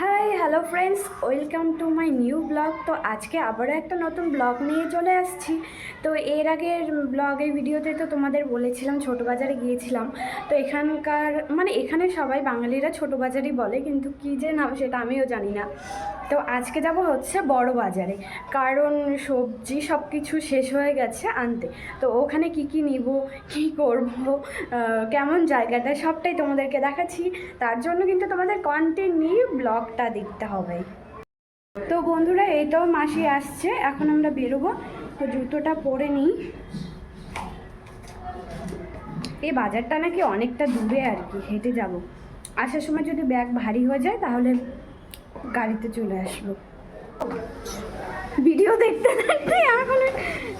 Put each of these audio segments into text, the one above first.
Hi hello friends welcome to my new blog তো আজকে আবারও একটা নতুন ব্লগ নিয়ে চলে আসছি। তো এর আগের ব্লগের ভিডিওতে তো তোমাদের বলেছিলাম ছোট বাজারে গিয়েছিলাম। তো এখানকার মানে এখানে সবাই বাঙালিরা ছোট বাজারই বলে, কিন্তু কী যে নাম সেটা আমিও জানি না। তো আজকে যাব হচ্ছে বড় বাজারে। কারণ সবজি সব কিছু শেষ হয়ে গেছে আনতে। তো ওখানে কি কি নিব, কি করব কেমন জায়গাটা, সবটাই তোমাদেরকে দেখাচ্ছি। তার জন্য কিন্তু তোমাদের কন্টিনিউ ব্লগটা দেখতে হবে। তো বন্ধুরা, এই তো মাসি আসছে, এখন আমরা বেরোবো। তো জুতোটা পরে নিই। এই বাজারটা নাকি অনেকটা দূরে আর কি, হেঁটে যাব। আসার সময় যদি ব্যাগ ভারী হয়ে যায়, তাহলে গাড়িতে চলে আসব ভিডিও দেখতে দেখতে এখন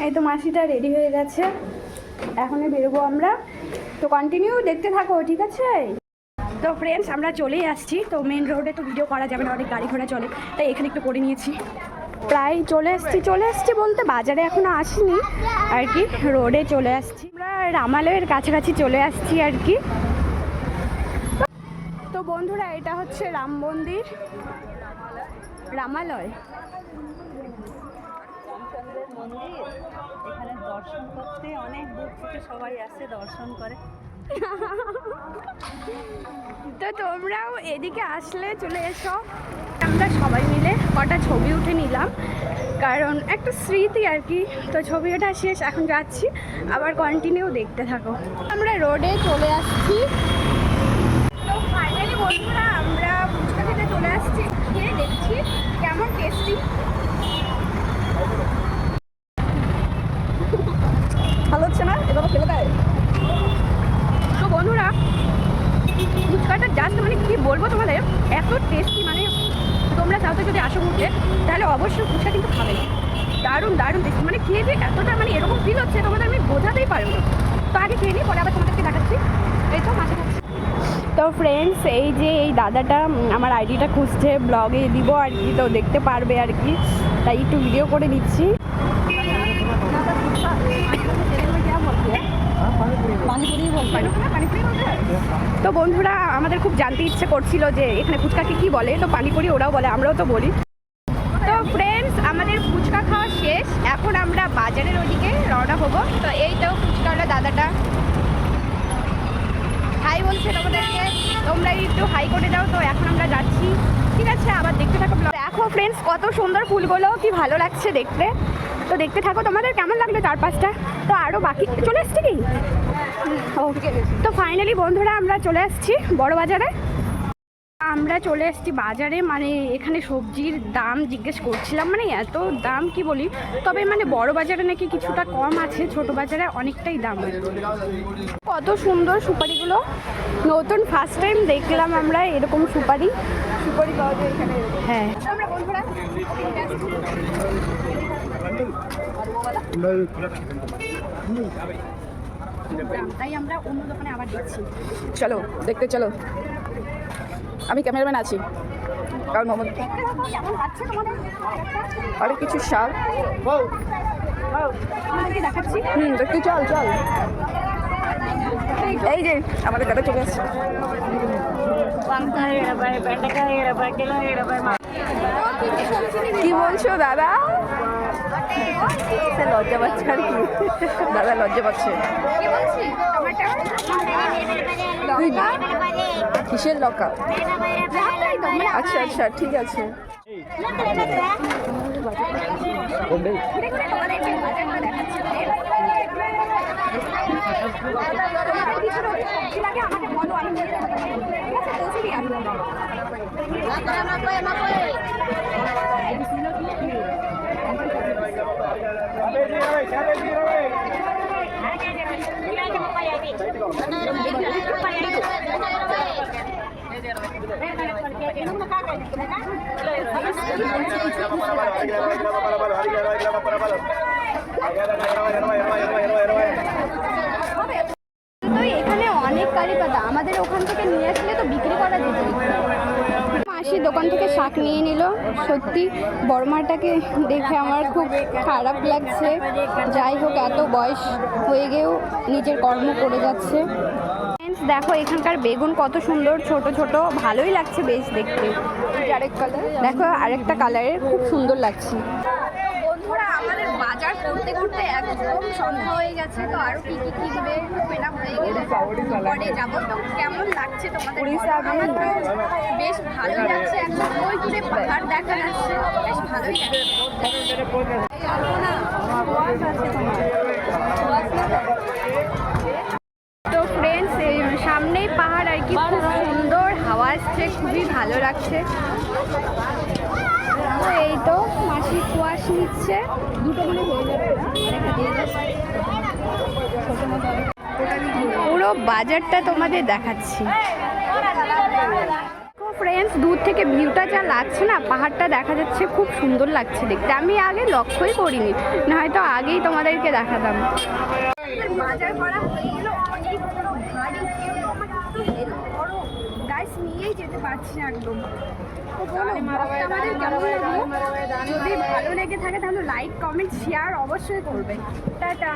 এই তো মাসিটা রেডি হয়ে গেছে। এখনই বেরোবো আমরা। তো কন্টিনিউ দেখতে থাকো, ঠিক আছে? তো ফ্রেন্ডস আমরা চলেই আসছি। তো মেন রোডে তো ভিডিও করা যাবে না, অনেক গাড়ি ঘোড়া চলে। তাই এখানে একটু করে নিয়েছি। প্রায় চলে এসছি চলে এসছি বলতে বাজারে এখনও আসিনি। আর কি রোডে চলে আসছি। আমরা রামালয়ের কাছাকাছি চলে আসছি আর কি। তো বন্ধুরা, এটা হচ্ছে রাম মন্দির। রামালয়। মন্দির এখানে দর্শন করতে অনেক দূর থেকে সবাই আসে দর্শন করে। তো তোমরাও এদিকে আসলে চলে এসো। আমরা সবাই মিলে কটা ছবি উঠে নিলাম। কারণ একটা স্মৃতি আর কি। তো ছবি ওঠা শেষ এখন যাচ্ছি। আবার কন্টিনিউ দেখতে থাকো। আমরা রোডে চলে আসছি তো ফাইনালি বন্ধুরা আমরা ফুচকা খেতে চলে আসছি খেয়ে দেখছি কেমন টেস্টি ভালো হচ্ছে না এবার ফেলে দেয় তো বন্ধুরা ফুচকাটা জাস্ট মানে কি বলব তোমাদের এত টেস্টি মানে তোমরা সাউথে যদি আসো মুখে তাহলে অবশ্যই ফুচকা কিন্তু খাবে। দারুণ দারুণ টেস্টি মানে খেয়ে যে এতটা মানে এরকম ফিল হচ্ছে তোমাদের আমি বোঝাতেই পারব না। তো আগে খেয়ে নিই পরে আবার তোমাদেরকে দেখাচ্ছি। এই তো মাঝে তো ফ্রেন্ডস এই যে এই দাদাটা আমার আইডিটা খুঁজছে ব্লগে দিব আর কি তো দেখতে পারবে আর কি। তাই একটু ভিডিও করে দিচ্ছি তো বন্ধুরা, আমাদের খুব জানতে ইচ্ছে করছিল যে এখানে ফুচকাকে কি বলে। তো পানিপুরি ওরাও বলে, আমরাও তো বলি। তো ফ্রেন্ডস আমাদের ফুচকা খাওয়া শেষ। এখন আমরা বাজারের ওদিকে রওনা হব। তো এই তো ফুচকাওয়ালা দাদাটা। হাই বলছে তোমাদেরকে তোমরা একটু হাই করে দাও। তো এখন আমরা যাচ্ছি। ঠিক আছে, আবার দেখতে থাকো। দেখো ফ্রেন্ডস কত সুন্দর ফুলগুলো, কি ভালো লাগছে দেখতে। তো দেখতে থাকো, তোমাদের কেমন লাগল চারপাশটা? তো আরও বাকি চলে তো ফাইনালি বন্ধুরা আমরা চলে আসছি বড় বাজারে আমরা চলে এসেছি বাজারে মানে এখানে সবজির দাম জিজ্ঞেস করছিলাম মানে এত দাম কি বলি? তবে মানে বড় বাজারে নাকি কিছুটা কম আছে ছোট বাজারে অনেকটাই দাম কত সুন্দর সুপারিগুলো। নতুন ফার্স্ট টাইম দেখলাম আমরা এরকম সুপারি। সুপারি পাওয়া যায় এখানে। হ্যাঁ। তাই আমরা অন্য দোকানে আবার দেখছি চলো দেখতে চলো। আমি ক্যামেরাম্যান আছি। কারণ মোহাম্মদ অনেক কিছু শাক হুম দেখতে চল চল। এই যে। আমাদের দাদা চলে আসছে। কি বলছো দাদা? সে লজ্জা পাচ্ছে আর কি। দাদা লজ্জা পাচ্ছে। কিসের মানে আচ্ছা আচ্ছা ঠিক আছে। আমাকে বলো আমি নিয়ে যাব ঠিক আছে পৌঁছে দিয়ে আসব এখানে অনেক কারি পাতা। আমাদের ওখান থেকে নিয়ে আসলে তো বিক্রি করা যেত। দোকান থেকে শাক নিয়ে নিল। সত্যি, বড়মাটাকে দেখে আমার খুব খারাপ লাগছে। যাই হোক, এত বয়স হয়ে গিয়েও নিজের কর্ম করে যাচ্ছে। দেখো এখানকার বেগুন কত সুন্দর ছোট ছোট ভালোই লাগছে বেশ দেখতে। আরেক কালার দেখো আরেকটা কালারের খুব সুন্দর লাগছে। বন্ধুরা আমাদের বাজার করতে করতে একদম সন্ধ্যা হয়ে গেছে তো আরও কি কি কিনবে পেনা হয়ে গেলে পরে যাব। তো কেমন লাগছে তোমাদের বেশ ভালো লাগছে একদম ওই দূরে পাহাড় দেখা যাচ্ছে বেশ ভালোই লাগছে তো ফ্রেন্ডস এই সামনেই পাহাড় আর কি খুব সুন্দর হাওয়া আসছে খুবই ভালো লাগছে। তো এই তো মাসি কুয়াশ নিচ্ছে। দুটো মনে হয়ে যাবে পুরো বাজারটা তোমাদের দেখাচ্ছি। ফ্রেন্ডস দূর থেকে ভিউটা যা লাগছে না, পাহাড়টা দেখা যাচ্ছে খুব সুন্দর লাগছে দেখতে। আমি আগে লক্ষ্যই করিনি, না হয়তো আগেই তোমাদেরকে দেখাতাম। বাজার করা হয়ে গেল অনেক বড় ভারী কেউ আমাকে একটু হেল্প করো গাইস নিয়েই যেতে পারছি না একদম। আমাদের কেমন লাগল? যদি ভালো লেগে থাকে তাহলে লাইক কমেন্ট শেয়ার অবশ্যই করবে। টাটা।